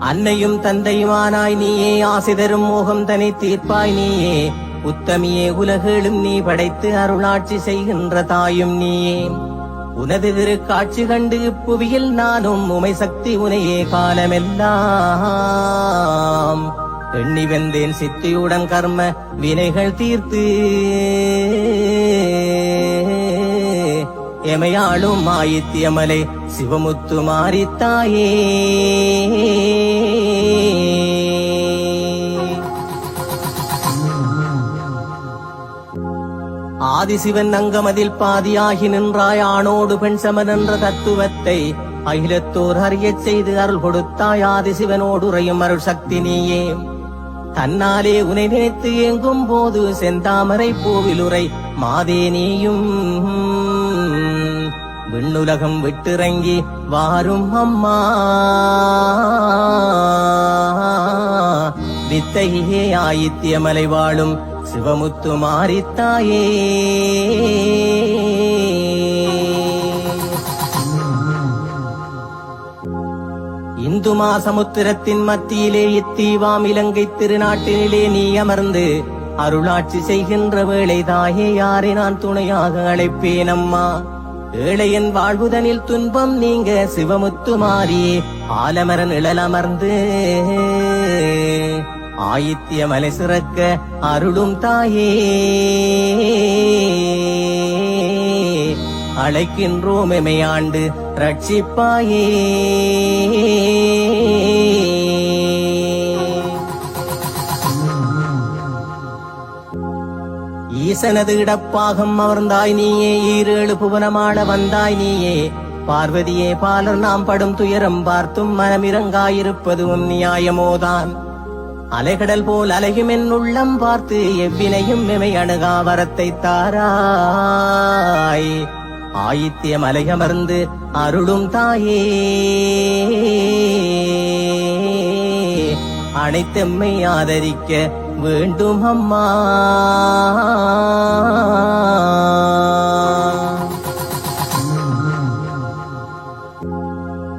அன்னையும் தந்தையுமானாய் நீயே ஆசை தரும் மோகம் தனை தீர்ப்பாய் நீயே. உத்தமியே உலகேளும் நீ படைத்து அருளாட்சி செய்கின்ற தாயும் நீயே. உனது திருக்காட்சி கண்டு புவியில் நானும் உமை சக்தி உனையே காலமெல்லாம் எண்ணி வெந்தேன் சித்தியுடன் கர்ம வினைகள் தீர்த்து. எமையாளும் ஆயித்தியமலை சிவமுத்து மாறித்தாயே ஆதிசிவன் அங்கமதில் பாதியாகி நின்றாய் ஆணோடு பெண் சமன் தத்துவத்தை அகிலத்தோர் அறியச் செய்து அருள் கொடுத்தாய் ஆதிசிவனோடு உறையும் அருள் சக்தி நீயே தன்னாலே உனை நினைத்து ஏங்கும் போது செந்தாமரை பூவிலுரை மாதே நீயும் விண்ணுலகம் விட்டிறங்கி வாரும் அம்மா. வித்தையே ஆயித்தியமலை வாழும் சிவமுத்து மாறித்தாயே. இந்து மாசமுத்திரத்தின் மத்தியிலே இத்தீவாம் இலங்கை திருநாட்டினிலே நீ அமர்ந்து அருளாட்சி செய்கின்ற வேளை தாயே யாரை நான் துணையாக அழைப்பேன் அம்மா ஏழையன் வாழ்வுதனில் துன்பம் நீங்க சிவமுத்து மாறி ஆலமர நிழலமர்ந்து ஆயித்திய மலை சிறக்க அருளும் தாயே. அழைக்கின்றோம் எமையாண்டு ரட்சிப்பாயே. ஈசனது இடப்பாகம் அமர்ந்தாய் நீயே ஈரேழு புவனமாட வந்தாய் நீயே. பார்வதியே பாலர் நாம் படும் துயரம் பார்த்தும் மனமிரங்காயிருப்பது உன் நியாயமோதான். அலைகடல் போல் அலையும் என் உள்ளம் பார்த்து எவ்வினையும் மெமை அணுகா வரத்தை தாராய். ஆயித்திய அலையமர்ந்து அருளும் தாயே. அனைத்தெம்மை ஆதரிக்க வேண்டும் அம்மா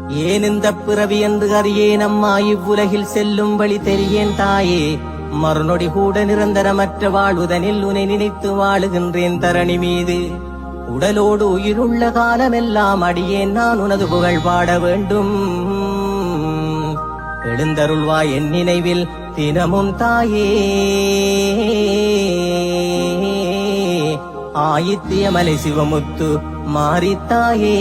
ஏன் இந்த பிறவி என்று அறியேன் அம்மா? இவ்வுலகில் செல்லும் வழி தெரியேன் தாயே. மறுநொடி கூட நிரந்தரமற்ற வாழ்வுதனில் உனை நினைத்து வாழுகின்றேன் தரணி மீது. உடலோடு உயிருள்ள காலமெல்லாம் அடியேன் நான் உனது புகழ் பாட வேண்டும். எழுந்தருள்வாய் என் நினைவில் தினமும் தாயே. ஆயித்திய மலை சிவமுத்து மாறித்தாயே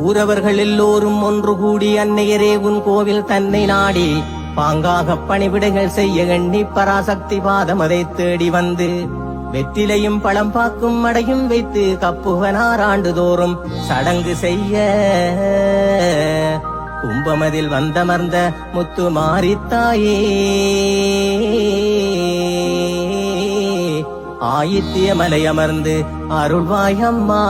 ஊரவர்கள் எல்லோரும் ஒன்று கூடி அன்னையரே உன் கோவில் தன்னை நாடி பாங்காக பணிவிடைகள் செய்ய எண்ணி பராசக்தி பாதம் அதை தேடி வந்து வெற்றிலையும் பழம் பாக்கும் மடையும் வைத்து கப்புவனார் ஆண்டுதோறும் சடங்கு செய்ய. கும்பமதில் வந்தமர்ந்த முத்து மாறித்தாயே ஆயித்திய மலை அமர்ந்து அருள்வாயம்மா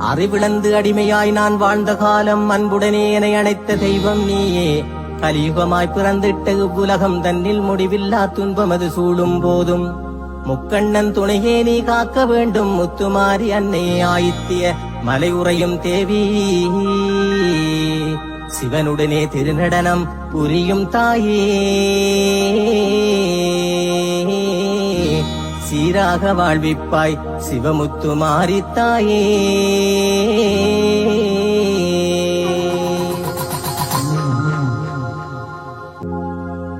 அறிவிழந்து அடிமையாய் நான் வாழ்ந்த காலம் அன்புடனே என அணைத்த தெய்வம் நீயே. கலியுகமாய் பிறந்திட்ட இவ்வுலகம் தன்னில் முடிவில்லா துன்பம் அது சூழும் போதும். முக்கண்ணன் துணையே நீ காக்க வேண்டும் முத்துமாரி அன்னை ஆயித்திய மலை உறையும் தேவி. சிவனுடனே திருநடனம் புரியும் தாயே. சீராக வாழ்விப்பாய். சிவமுத்து மாறித்தாயே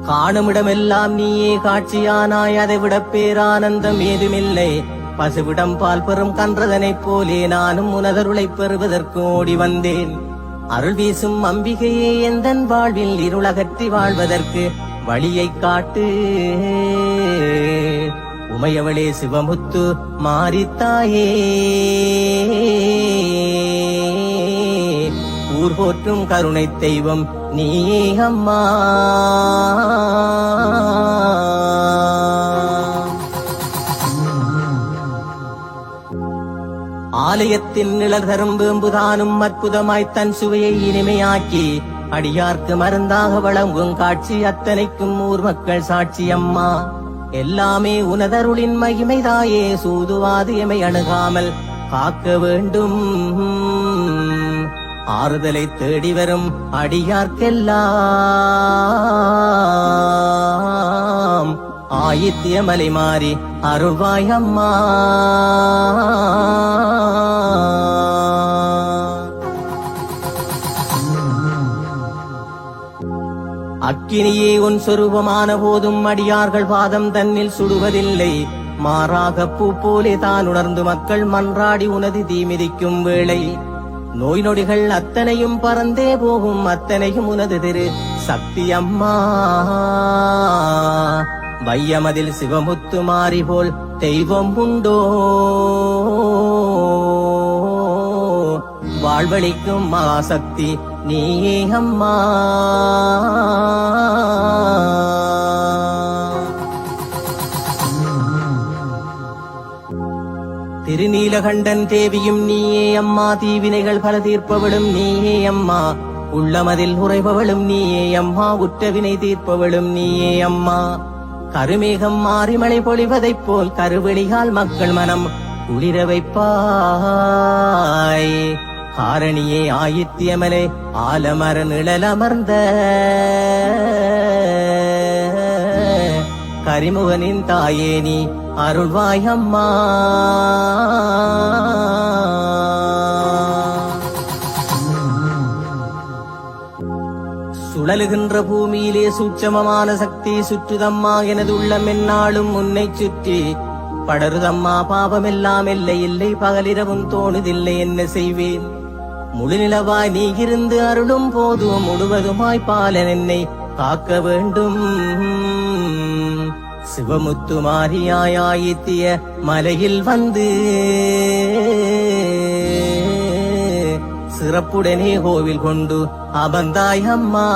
காணுமிடமெல்லாம் நீயே காட்சியானாய். அதை விட பேரானந்தம் ஏதுமில்லை. பசுவிடம் பால் பெறும் கன்றதனைப் போலே நானும் உனதருளை பெறுவதற்கு ஓடி வந்தேன். அருள் வீசும் அம்பிகையே எந்தன் வாழ்வில் இருளகற்றி வாழ்வதற்கு வழியைக் காட்டு. உமையவளே சிவமுத்து மாறித்தாயே. ஊர் போற்றும் கருணை தெய்வம் நீயே அம்மா. ஆலயத்தின் நிழல் தரும் வேம்புதானும் அற்புதமாய் தன் சுவையை இனிமையாக்கி அடியார்க்கு மருந்தாக வழங்கும் காட்சி அத்தனைக்கும் ஊர் மக்கள் சாட்சி அம்மா. எல்லாமே உனதருளின் மகிமைதாயே சூதுவாது எமை அணுகாமல் காக்க வேண்டும். ஆறுதலை தேடி வரும் அடியார்க்கெல்லாம். ஆயித்தியமலை மாறி அருள்வாய் அக்கினியே உன் சொரூபமான போதும் அடியார்கள் பாதம் தன்னில் சுடுவதில்லை. மாறாக பூ போலே தான் உணர்ந்து மக்கள் மன்றாடி உனது தீமிதிக்கும் வேளை. நோய் நொடிகள் அத்தனையும் பறந்தே போகும் அத்தனையும் உனது திரு சக்தி அம்மா வையமதில் சிவமுத்து மாறி போல் தெய்வம் உண்டோ? வாழ்வழிக்கும் மகாசக்தி நீயே அம்மா. நீலகண்டன் தேவியும் நீயே அம்மா. தீவினைகள் பல தீர்ப்பவளும் நீயே அம்மா. உள்ளமதில் உறைபவளும் நீயே அம்மா. உற்றவினை தீர்ப்பவளும் நீயே அம்மா. கருமேகம் மாறிமலை பொழிவதைப் போல் கருவெளியால் மக்கள் மனம் குளிர வைப்பாய். காரணியே ஆயித்தியமலே ஆலமர நிழலமர்ந்த கரிமுகனின் தாயே நீ அருள்வாய் அம்மா. சுழலுகின்ற பூமியிலே சூட்சமமான சக்தி சுற்றுதம்மா எனது உள்ளம் என்னாலும் உன்னை சுற்றி. படருதம்மா பாபமெல்லாம் இல்லை இல்லை பகலிரவும் தோணுதில்லை என்ன செய்வேன்? முழுநிலவாய் நீ இருந்து அருளும் போதும் முழுவதுமாய் பாலன் என்னை காக்க வேண்டும். சிவமுத்து மாரியாயித்திய மலையில் வந்து சிறப்புடனே கோவில் கொண்டு அபந்தாய் அம்மா.